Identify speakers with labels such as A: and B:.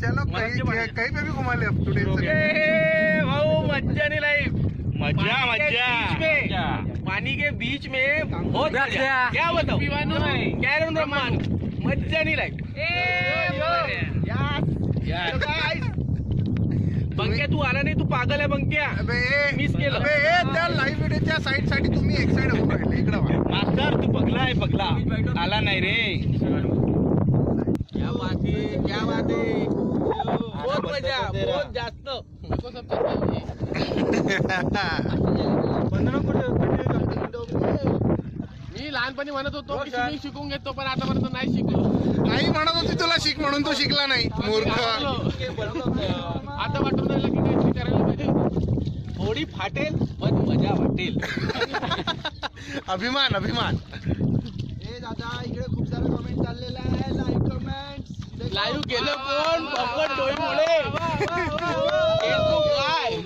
A: चलो कहीं कहीं पे भी घुमा ले अब टुडे
B: ए, भाऊ मज्जा नहीं लाइफ
C: मजा
B: मजा पानी के बीच में बहुत मजा। क्या बताओ कैरम रमान मज्जा नहीं लाइफ बंक्या तू आला नाही तू पागल आहे बंक्या Miss केलं.
A: त्या लाईव्ह व्हिडिओच्या साईडसाठी तुम्ही एक साईड होऊन राहिले इकडे
C: तू पगला आहे पगला आला नाही रे.
B: क्या बात है बहुत मजा बहुत जास्त.
D: मी लहानपणी म्हणत होतो की शिकून घेतो पण आतापर्यंत नाही शिकलो.
A: आई म्हणत होती तुला शिक म्हणून तू शिकला नाही मूर्ख.
D: आता वाटून राहिलं की काहीतरी करायला पाहिजे.
B: थोडी फाटेल पण मजा वाटेल.
A: अभिमान अभिमान.
D: લાઈવ કેલો કોણ? બફર ડોઈ મોડે એ તો ગાય